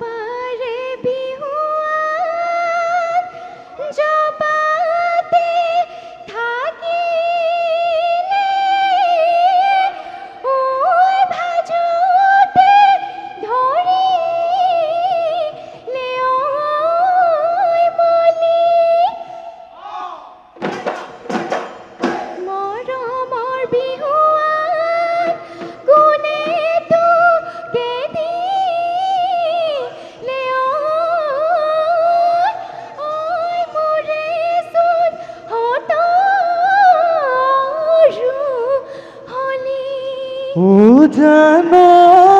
Bye. জানো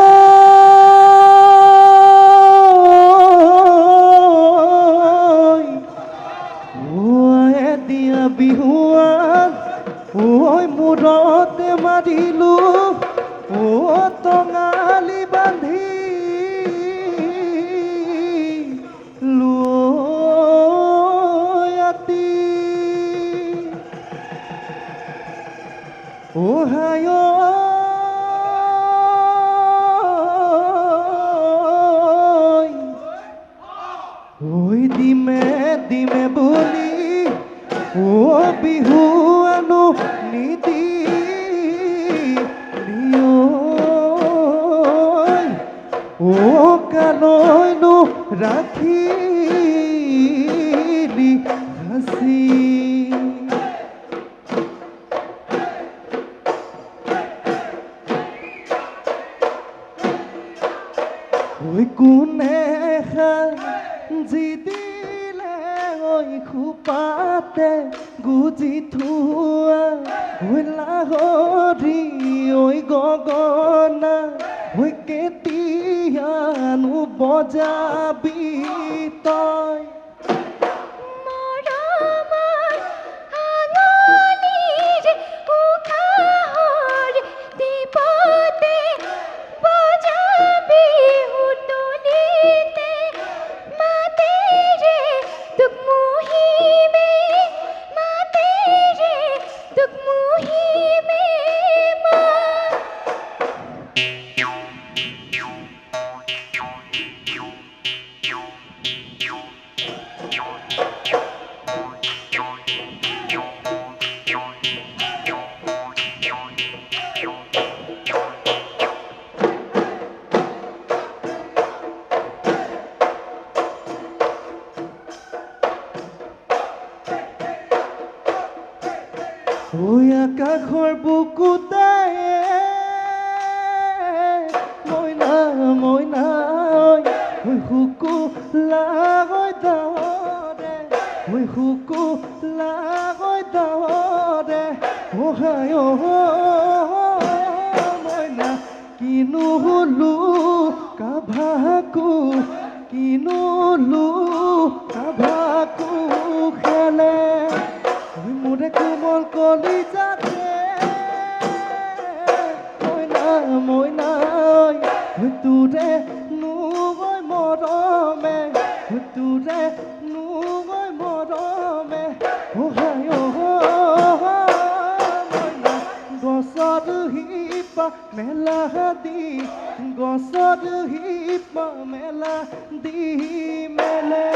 কোনে জিদি দিলে ওই খোপাতে গুজি থোৱা ওই হরি ওই গগনা ওই কেতিয়ানো বজাবি তই ওই আকাশৰ বুকুতে মইনা মইনা ঐ শুকু লাগৈ দাৱৰে ঐ শুকু লাগৈ দাৱৰে অহায় মইনা কিনো হলো কাভাকো কিনো লো কোমল কলি যাতে মইনা মইনা তুরে মৰমে ওই তুরে নুগৈ মৰমে ওহাই মইনা গছৰ শিপা মেলা দি গছৰ শিপা মেলা দি মেলে।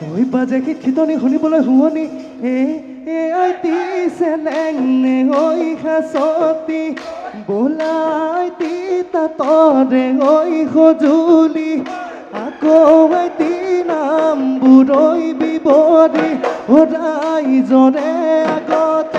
ওই কি খিতনি শুনিবলৈ শুৱনি এ এ আইতি চেলেঙে ঐ সাচতি বোলাই তাতৰে ঐ সজুলি আকৌ আইতি নাম বুৰৈ বিবৰি সদায় আগতে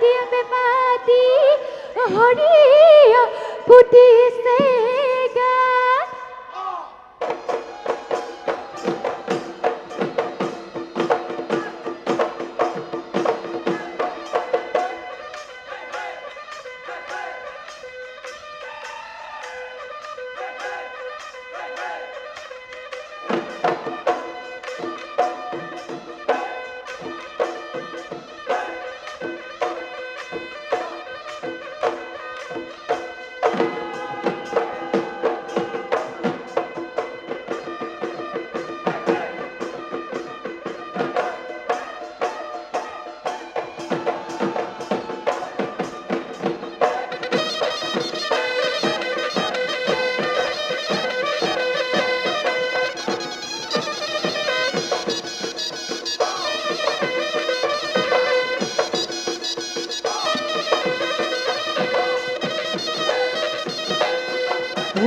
हरियम माती हरिया कुटी से এ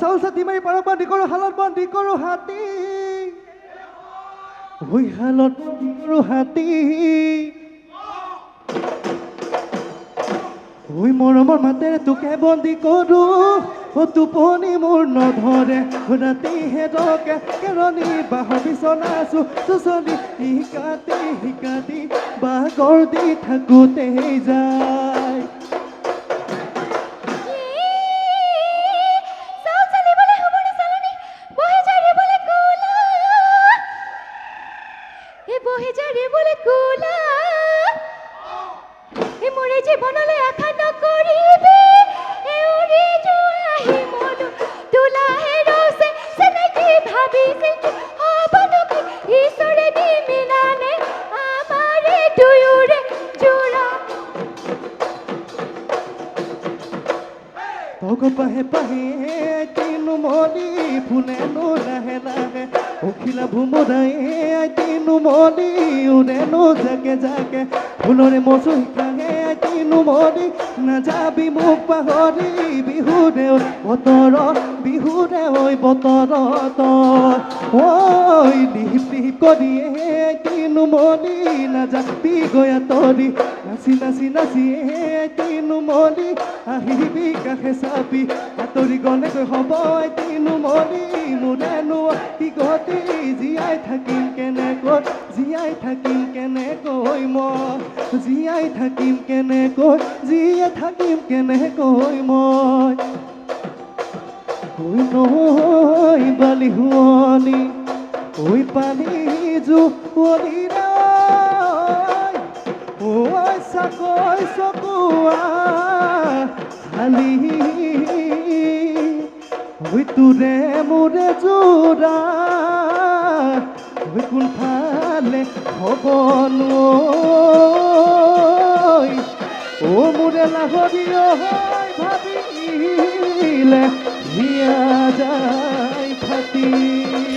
চাউল চাটি মাৰি পাৰক বান্ধি কৰোঁ শালত বান্ধি কৰোঁ হাতী। ঐ শালত বান্ধি কৰোঁ হাতী। ঐ মৰমৰ মাতেৰে তোকে বন্দী কৰোঁ। টোপনি মোৰ নধৰে ৰাতি হেদকে কেৰণি বাঁহৰ বিচনা আছো। চুচনি শিকাতি শিকাতি বাগৰ দি থাকোঁতে যায় এ বহি জাৰিবলৈ কোলা। এ মোৰে জীৱনলৈ আশা নকৰিবি এ উৰি যোৱাহি মনো তোলাহে ৰছে যেনেকে ভাবিছিল হ'বনো কি ঈশ্বৰে নিমিলানে আমাৰে দুয়োৰে জোৰা তক পাহে পাহে তিনু মলি ফুলেনো লাহে লাহে অখিলা ভুমুদায়ে আইতিনু মলি উৰেনো জাকে জাকে ফুলরে মসুই খাহে আইতিনু মলি নাযাবি মোক পাহৰি বিহুৰে ঐ বতৰ বিহুৰে ঐ বতৰ ঐ লিহিপ করিয়ে কৰিয়ে তিনু মলি নাযাবি গয়া তৰি নাচি নাচি নাচি তিনু মলি আহিবি কাষে চাবি। আঁতৰি গ'লেগৈ হ'ব তিনু মলি মোৰেনো কি গতি জীয়াই থাকিম কেনেকৈ জীয়াই থাকিম কেনেকৈ মই। জীয়াই থাকিম কেনেকৈ জীয়াই থাকিম কেনেকৈ মই। ঐ নৈ বালি শুৱনি ঐ পানী জুৱলি ঐ চাকৈ চকুৱা খালি। ঐ তোৰে মোৰে যোৰা ঐ কোনফালে হ'বনো ঐ ও মোৰে লাহৰীয় হৈ ভাবিলে হিয়া যায় ফাটি